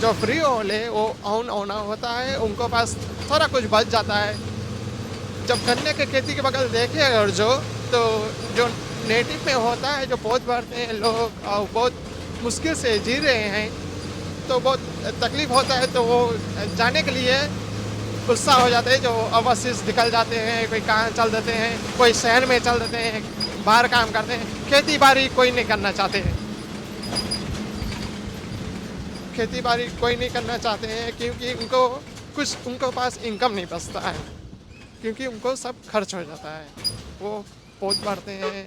जो फ्री होल है वो ऑन ओनर होता है, उनको पास थोड़ा कुछ बच जाता है। जब गन्ने के खेती के बगल देखे और जो तो जो नेटिव में होता है, जो पौध भरते हैं लोग और बहुत मुश्किल से जी रहे हैं तो बहुत तकलीफ़ होता है तो वो जाने के लिए गुस्सा हो जाते हैं, जो अवशिष निकल जाते हैं, कोई कहाँ चल देते हैं, कोई शहर में चल देते हैं, बाहर काम करते हैं, खेती बाड़ी कोई नहीं करना चाहते हैं। खेती बाड़ी कोई नहीं करना चाहते हैं क्योंकि उनको कुछ उनको पास इनकम नहीं बचता है क्योंकि उनको सब खर्च हो जाता है। वो पौध भरते हैं।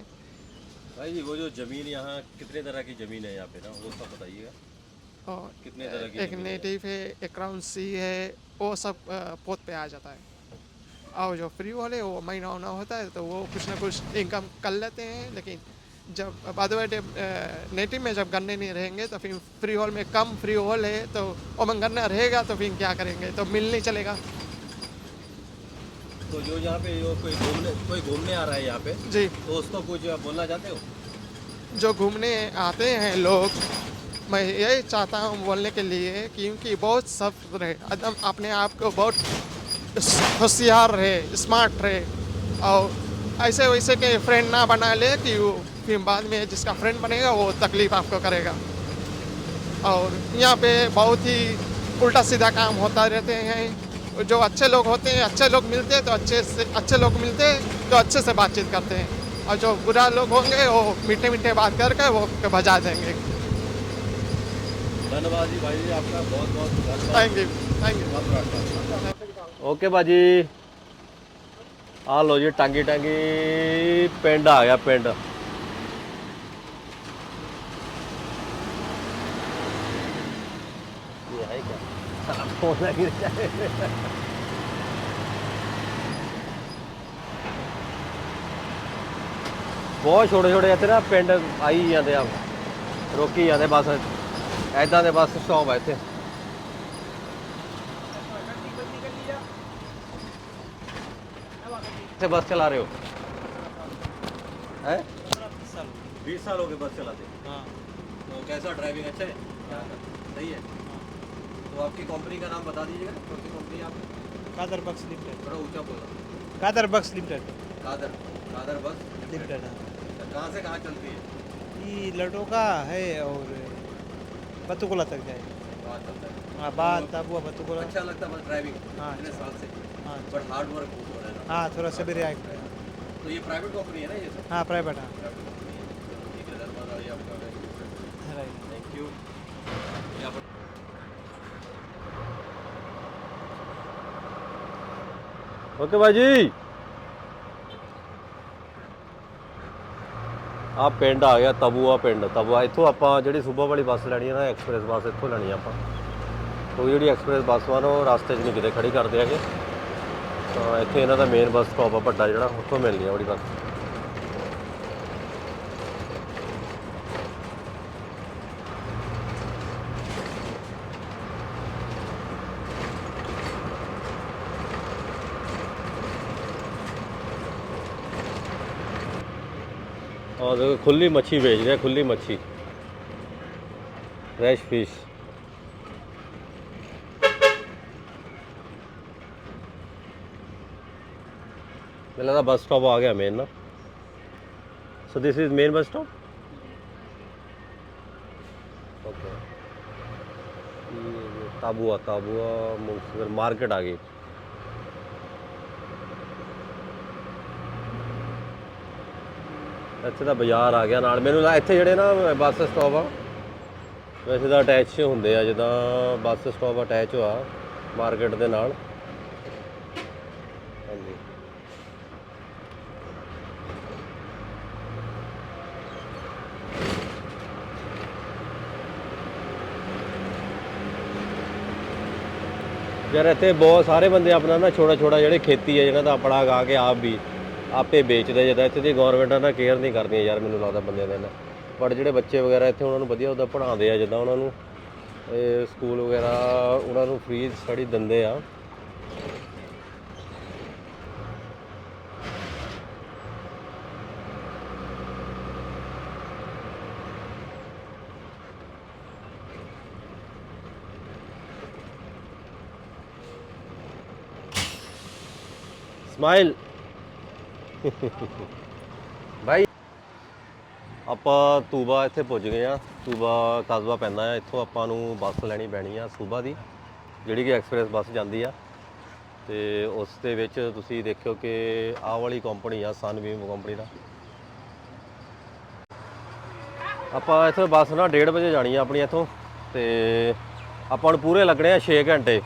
भाई जी वो जो ज़मीन यहाँ कितने तरह की ज़मीन है यहाँ पे ना? वो सब बताइएगा। और कितने तरह की एक नेटिव है? एक राउंड सी है वो सब पौध पे आ जाता है। और जो फ्री वाले वो महीना होना होता है तो वो कुछ ना कुछ इनकम कर लेते हैं लेकिन जब में नेटिव में जब गन्ने नहीं रहेंगे तो फिर फ्री हॉल में कम फ्री हॉल है तो में गन्ना रहेगा तो फिर क्या करेंगे? तो मिल नहीं चलेगा। तो जो यहाँ पे जो कोई घूमने कोई घूमने आ रहा है यहाँ पे जी। तो उसको कुछ बोलना चाहते हो? जो घूमने आते हैं लोग मैं यही चाहता हूँ बोलने के लिए क्योंकि बहुत सब रहे एकदम अपने आप को बहुत होशियार रहे स्मार्ट रहे। और ऐसे वैसे के फ्रेंड ना बना ले कि वो फिर बाद में जिसका फ्रेंड बनेगा वो तकलीफ आपको करेगा और यहाँ पे बहुत ही उल्टा सीधा काम होता रहते हैं जो अच्छे लोग होते हैं अच्छे लोग मिलते हैं तो अच्छे से अच्छे लोग मिलते हैं तो अच्छे से बातचीत करते हैं और जो बुरा लोग होंगे वो मीठे मीठे बात करके वो भजा देंगे धन्यवाद जी भाई जी आपका बहुत बहुत धन्यवाद thank you thank you okay ਬਾਜੀ ਆ ਲੋ ਜੀ ਟਾਂਗੀ ਟਾਂਗੀ ਪਿੰਡ ਆ ਗਿਆ ਪਿੰਡ ਸਾਲਾ ਫੋਨ ਲੱਗ ਰਿਹਾ ਹੈ ਬਹੁਤ ਛੋਟੇ ਛੋਟੇ ਇੱਥੇ ਨਾ ਪਿੰਡ ਆਈ ਜਾਂਦੇ ਆ ਰੋਕੀ ਜਾਂਦੇ ਬਸ ਐਦਾਂ ਦੇ ਬੱਸ ਸਟਾਪ ਆ ਇੱਥੇ ਇੱਥੇ ਬੱਸ ਚਲਾ ਰਹੇ ਹੋ है बीस साल हो गए बस चलाते हाँ तो कैसा ड्राइविंग अच्छा है सही है तो आपकी कंपनी का नाम बता दीजिएगा। कौन सी कंपनी है आपकी? कादर बक्स लिमिटेड। थोड़ा ऊँचा बोलो कादर बक्स लिमिटेड। कादर कादर बस लिमिटेड। हाँ। तो कहाँ से कहाँ चलती है? ये लडो का है और बतुकुला तक जाए। चलता है। हाँ बात तबुआ बतुकुला। अच्छा लगता है बस ड्राइविंग हाँ, इतने साल से। हाँ बट हार्ड वर्क बहुत हो रहा है हाँ थोड़ा सवेरे आए तो ये प्राइवेट कंपनी है ना ये सब? हाँ प्राइवेट हाँ। प्राइवेट कंपनी ਓਕੇ ਬਾਜੀ ਆ ਪਿੰਡ ਆ ਗਿਆ ਤਬੂਆ ਪਿੰਡ। ਤਬੂਆ ਇੱਥੋਂ ਆਪਾਂ ਜਿਹੜੀ ਸੂਬਾ ਵਾਲੀ ਬੱਸ ਲੈਣੀ ਹੈ ਨਾ, ਐਕਸਪ੍ਰੈਸ ਬੱਸ ਇੱਥੋਂ ਲੈਣੀ ਆ ਆਪਾਂ। ਉਹ ਜਿਹੜੀ ਐਕਸਪ੍ਰੈਸ ਬੱਸ ਵਾ ਨਾ, ਉਹ ਰਸਤੇ 'ਚ ਨਹੀਂ ਕਿਤੇ ਖੜੀ ਕਰਦੇ ਹੈਗੇ। ਤਾਂ ਇੱਥੇ ਇਹਨਾਂ ਦਾ ਮੇਨ ਬੱਸ ਸਟਾਪ ਆ ਵੱਡਾ ਜਿਹੜਾ, ਉੱਥੋਂ ਮਿਲਣੀ ਆ ਬੜੀ ਬੱਸ। और देखो खुली मच्छी बेच रहे हैं खुली मच्छी फ्रेश फिश मुझे लगा बस स्टॉप आ गया मेन ना so this is main bus stop okay Tabua Tabua municipal market आ गई ਇੱਥੇ ਤਾਂ ਬਾਜ਼ਾਰ ਆ ਗਿਆ ਨਾਲ। ਮੈਨੂੰ ਲੱਗਾ ਇੱਥੇ ਜਿਹੜੇ ਨਾ ਬੱਸ ਸਟਾਪ ਆ ਵੈਸੇ ਤਾਂ ਅਟੈਚ ਹੁੰਦੇ ਆ, ਜਿੱਦਾਂ ਬੱਸ ਸਟਾਪ ਅਟੈਚ ਆ ਮਾਰਕੀਟ ਦੇ ਨਾਲ। ਹਾਂਜੀ। ਯਾਰ ਇੱਥੇ ਬਹੁਤ ਸਾਰੇ ਬੰਦੇ ਆਪਣਾ ਨਾ ਛੋਟਾ ਛੋਟਾ ਜਿਹੜੇ ਖੇਤੀ ਹੈ ਜਿਹਨਾਂ ਦਾ ਆਪਣਾ ਗਾ ਕੇ ਆਪ ਵੀ ਆਪੇ ਵੇਚਦੇ ਜਿੱਦਾਂ ਇੱਥੇ ਦੀ ਗਵਰਨਮੈਂਟ ਨਾਲ ਕੇਅਰ ਨਹੀਂ ਕਰਦੀਆਂ ਯਾਰ ਮੈਨੂੰ ਲੱਗਦਾ ਬੰਦਿਆਂ ਦੇ ਨਾਲ ਬਟ ਜਿਹੜੇ ਬੱਚੇ ਵਗੈਰਾ ਇੱਥੇ ਉਹਨਾਂ ਨੂੰ ਵਧੀਆ ਉਹਦਾ ਪੜ੍ਹਾਉਂਦੇ ਆ, ਜਿੱਦਾਂ ਉਹਨਾਂ ਨੂੰ, ਇਹ ਸਕੂਲ ਵਗੈਰਾ ਉਹਨਾਂ ਨੂੰ ਫ੍ਰੀ ਸਟੱਡੀ ਦਿੰਦੇ ਆ। ਸਮਾਈਲ ਬਾਈ। ਆਪਾਂ ਤੂਬਾ ਇੱਥੇ ਪੁੱਜ ਗਏ ਆ ਤੂਬਾ ਕਸਬਾ ਪੈਂਦਾ ਆ ਇੱਥੋਂ ਆਪਾਂ ਨੂੰ ਬੱਸ ਲੈਣੀ ਪੈਣੀ ਆ ਸੂਬਾ ਦੀ, ਜਿਹੜੀ ਕਿ ਐਕਸਪ੍ਰੈਸ ਬੱਸ ਜਾਂਦੀ ਆ। ਤੇ ਉਸ ਦੇ ਵਿੱਚ ਤੁਸੀਂ ਦੇਖਿਓ ਕਿ ਆਹ ਵਾਲੀ ਕੰਪਨੀ ਆ ਸਨਵੀਮ ਕੰਪਨੀ ਦਾ। ਆਪਾਂ ਇੱਥੋਂ ਬੱਸ ਨਾ 1:30 ਵਜੇ ਜਾਣੀ ਆ ਆਪਣੀ ਇੱਥੋਂ। ਤੇ ਆਪਾਂ ਨੂੰ ਪੂਰੇ ਲੱਗਣੇ ਆ 6 ਘੰਟੇ।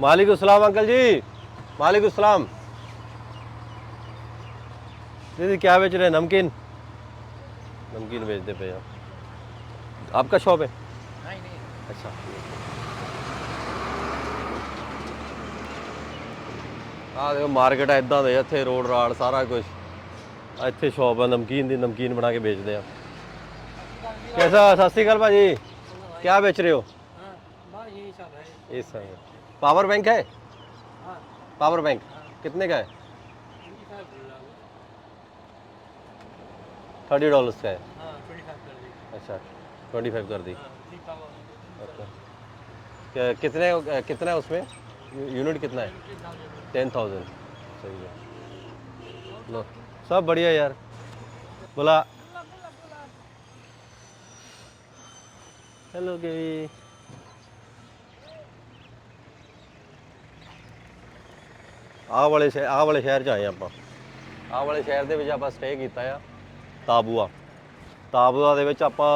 ਮਾਲਿਕ ਅਸਲਾਮ ਅੰਕਲ ਜੀ। ਮਾਲਿਕ ਅਸਲਾਮ दीदी क्या बेच रहे हैं नमकीन नमकीन बेचते पे आप आपका शॉप है नहीं नहीं अच्छा ਆ ਦੇਖੋ ਮਾਰਕੀਟ ਐਦਾਂ ਦੇ ਆ, ਇੱਥੇ ਰੋਡ ਰਾੜ ਸਾਰਾ ਕੁਝ ਇੱਥੇ ਸ਼ਾਪ ਆ ਨਮਕੀਨ ਦੀ ਨਮਕੀਨ ਬਣਾ ਕੇ ਵੇਚਦੇ ਆ कैसा सत श्री अकाल भाजी क्या बेच रहे हो हाँ बस यही सब है ये सब है। पावर बैंक है हाँ पावर बैंक कितने का है थर्टी डॉलर्स का है हाँ ट्वेंटी फाइव कर दी अच्छा ट्वेंटी फाइव कर दी हाँ थ्री पावर ओके क्या- कितने कितना है उसमें यू- यूनिट कितना है टेन थाउजेंड सही है लो सब बढ़िया यार बोला हेलो गेवी ਆਹ ਵਾਲੇ ਸ਼ਹਿਰ ਆਹ ਵਾਲੇ ਸ਼ਹਿਰ ਚ ਆਏ ਆਪਾਂ ਆਹ ਵਾਲੇ ਸ਼ਹਿਰ ਦੇ ਵਿੱਚ ਆਪਾਂ ਸਟੇ ਕੀਤਾ ਆ ਤਾਬੂਆ। ਤਾਬੂਆ ਦੇ ਵਿੱਚ ਆਪਾਂ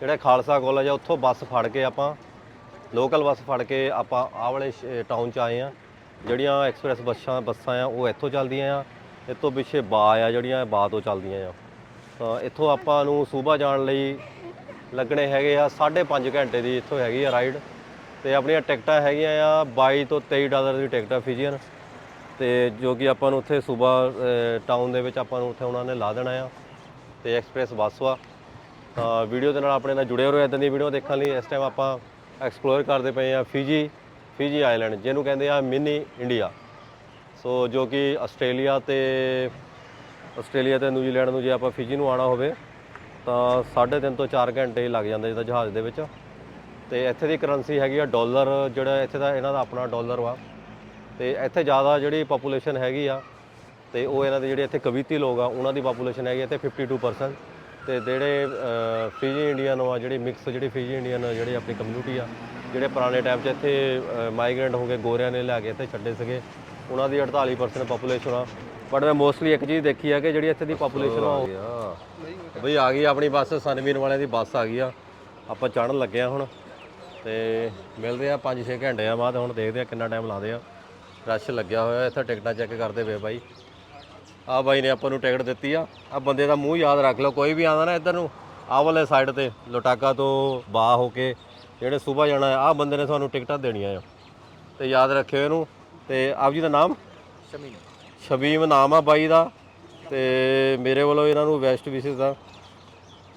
ਜਿਹੜਾ ਖਾਲਸਾ ਕਾਲਜ ਆ, ਉੱਥੋਂ ਬੱਸ ਫੜ ਕੇ ਆਪਾਂ ਲੋਕਲ ਬੱਸ ਫੜ ਕੇ ਆਪਾਂ ਆਹ ਵਾਲੇ ਟਾਊਨ ਚ ਆਏ ਆ। ਜਿਹੜੀਆਂ ਐਕਸਪ੍ਰੈਸ ਬੱਸਾਂ ਬੱਸਾਂ ਆ, ਉਹ ਇੱਥੋਂ ਚੱਲਦੀਆਂ ਆ। ਇਹ ਤੋਂ ਪਿੱਛੇ ਬਾ ਆ, ਜਿਹੜੀਆਂ ਬਾ ਤੋਂ ਚੱਲਦੀਆਂ ਆ। ਤਾਂ ਇੱਥੋਂ ਆਪਾਂ ਨੂੰ ਸੂਬਾ ਜਾਣ ਲਈ ਲੱਗਣੇ ਹੈਗੇ ਆ 5.5 ਘੰਟੇ ਦੀ ਇੱਥੋਂ ਹੈਗੀ ਆ ਰਾਈਡ ਤੇ ਆਪਣੀਆਂ ਟਿਕਟਾਂ ਹੈਗੀਆਂ ਆ 22 ਤੋਂ 23 ਡਾਲਰ ਦੀ ਟਿਕਟ ਆ, ਫਿਜੀਅਨ। ਤੇ ਜੋ ਕਿ ਆਪਾਂ ਨੂੰ ਉੱਥੇ ਸੂਬਾ ਟਾਊਨ ਦੇ ਵਿੱਚ ਆਪਾਂ ਨੂੰ ਉੱਥੇ ਉਹਨਾਂ ਨੇ ਲਾ ਦੇਣਾ ਆ ਤੇ ਐਕਸਪ੍ਰੈਸ ਬੱਸ ਵਾ ਤਾਂ ਵੀਡੀਓ ਦੇ ਨਾਲ ਆਪਣੇ ਨਾਲ ਜੁੜੇ ਰਹੋ ਇਦਾਂ ਦੀ ਵੀਡੀਓ ਦੇਖਣ ਲਈ। ਇਸ ਟਾਈਮ ਆਪਾਂ ਐਕਸਪਲੋਰ ਕਰਦੇ ਪਏ ਆ ਫਿਜੀ ਫਿਜੀ ਆਈਲੈਂਡ ਜਿਹਨੂੰ ਕਹਿੰਦੇ ਆ ਮਿਨੀ ਇੰਡੀਆ ਸੋ ਜੋ ਕਿ ਆਸਟ੍ਰੇਲੀਆ ਤੇ ਆਸਟ੍ਰੇਲੀਆ ਤੇ ਨਿਊਜ਼ੀਲੈਂਡ ਨੂੰ ਜੇ ਆਪਾਂ ਫਿਜੀ ਨੂੰ ਆਣਾ ਹੋਵੇ, ਤਾਂ 3.5 ਤੋਂ 4 ਘੰਟੇ ਹੀ ਲੱਗ ਜਾਂਦੇ ਜਿੱਦਾਂ ਜਹਾਜ਼ ਦੇ ਵਿੱਚ। ਤੇ ਇੱਥੇ ਦੀ ਕਰੰਸੀ ਹੈਗੀ ਆ ਡਾਲਰ ਜਿਹੜਾ ਇੱਥੇ ਦਾ, ਇਹਨਾਂ ਦਾ ਆਪਣਾ ਡਾਲਰ ਵਾ। ਤੇ ਇੱਥੇ ਜ਼ਿਆਦਾ ਜਿਹੜੀ ਪੋਪੂਲੇਸ਼ਨ ਹੈਗੀ ਆ, ਤੇ ਉਹ ਇਹਨਾਂ ਦੇ ਜਿਹੜੇ ਇੱਥੇ ਕਵੀਤੀ ਲੋਕ ਆ, ਉਹਨਾਂ ਦੀ ਪੋਪੂਲੇਸ਼ਨ ਹੈਗੀ ਇੱਥੇ 52% ਤੇ ਜਿਹੜੇ ਫਿਜੀ ਇੰਡੀਅਨ ਆ, ਜਿਹੜੀ ਮਿਕਸ ਜਿਹੜੀ ਫਿਜੀ ਇੰਡੀਅਨ ਜਿਹੜੀ ਆਪਣੀ ਕਮਿਊਨਿਟੀ ਆ, ਜਿਹੜੇ ਪੁਰਾਣੇ ਟਾਈਮ 'ਚ ਇੱਥੇ ਮਾਈਗ੍ਰੈਂਟ ਹੋ ਕੇ ਗੋਰਿਆਂ ਨੇ ਲਿਆ ਕੇ ਇੱਥੇ ਛੱਡੇ ਸੀਗੇ, ਉਹਨਾਂ ਦੀ 48% ਪੋਪੂਲੇਸ਼ਨ ਆ। ਬਟ ਮੈਂ ਮੋਸਟਲੀ ਇੱਕ ਚੀਜ਼ ਦੇਖੀ ਆ ਕਿ ਜਿਹੜੀ ਇੱਥੇ ਦੀ ਪੋਪੂਲੇਸ਼ਨ ਆ, ਉਹ ਬਈ ਆ ਗਈ ਆਪਣੀ ਬੱਸ ਸਨਵੀਨ ਵਾਲਿਆਂ ਦੀ ਬੱਸ ਆ ਗਈ ਆ। ਆਪਾਂ ਚੜ੍ਹਨ ਲੱਗੇ ਆ ਹੁਣ, ਤੇ ਮਿਲਦੇ ਆ 5-6 ਘੰਟੇ ਆ ਬਾਅਦ, ਹੁਣ ਦੇਖਦੇ ਆ ਕਿੰਨਾ ਟਾਈਮ ਲਾਦੇ ਆ। ਰਸ਼ ਲੱਗਿਆ ਹੋਇਆ ਇੱਥੇ ਟਿਕਟਾਂ ਚੈੱਕ ਕਰਦੇ ਪਏ ਬਾਈ। ਆ ਬਾਈ ਨੇ ਆਪਾਂ ਨੂੰ ਟਿਕਟ ਦਿੱਤੀ ਆ। ਆ ਬੰਦੇ ਦਾ ਮੂੰਹ ਯਾਦ ਰੱਖ ਲਓ ਕੋਈ ਵੀ ਆਉਂਦਾ ਨਾ ਇੱਧਰ ਨੂੰ ਆਹ ਵਾਲੇ ਸਾਈਡ ਤੇ ਲਟਾਕਾ ਤੋਂ ਬਾਹ ਹੋ ਕੇ ਜਿਹੜੇ ਸੂਬਾ ਜਾਣਾ ਆ ਬੰਦੇ ਨੇ ਤੁਹਾਨੂੰ ਟਿਕਟਾਂ ਦੇਣੀਆਂ ਆ। ਤੇ ਯਾਦ ਰੱਖਿਓ ਇਹਨੂੰ ਤੇ ਆਪ ਜੀ ਦਾ ਨਾਮ? ਸ਼ਬੀਮ ਸ਼ਮੀਮ ਨਾਮ ਆ ਬਾਈ ਦਾ ਤੇ ਮੇਰੇ ਵੱਲੋਂ ਇਹਨਾਂ ਨੂੰ ਵੈਸਟ ਵਿਸ਼ੇਸ ਦਾ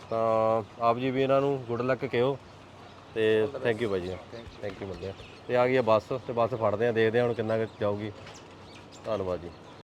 ਤਾਂ ਆਪ ਜੀ ਵੀ ਇਹਨਾਂ ਨੂੰ ਗੁੱਡ ਲੱਕ ਕਿਹੋ ਤੇ ਥੈਂਕ ਯੂ ਬਾਈ ਜੀ। ਥੈਂਕ ਯੂ ਬੰਦੇ ਤੇ ਆ ਗਈ ਆ ਬੱਸ ਤੇ ਬੱਸ ਫੜਦੇ ਆ, ਦੇਖਦੇ ਆ ਹੁਣ ਕਿੰਨਾ ਕੁ ਜਾਊਗੀ। ਧੰਨਵਾਦ ਜੀ।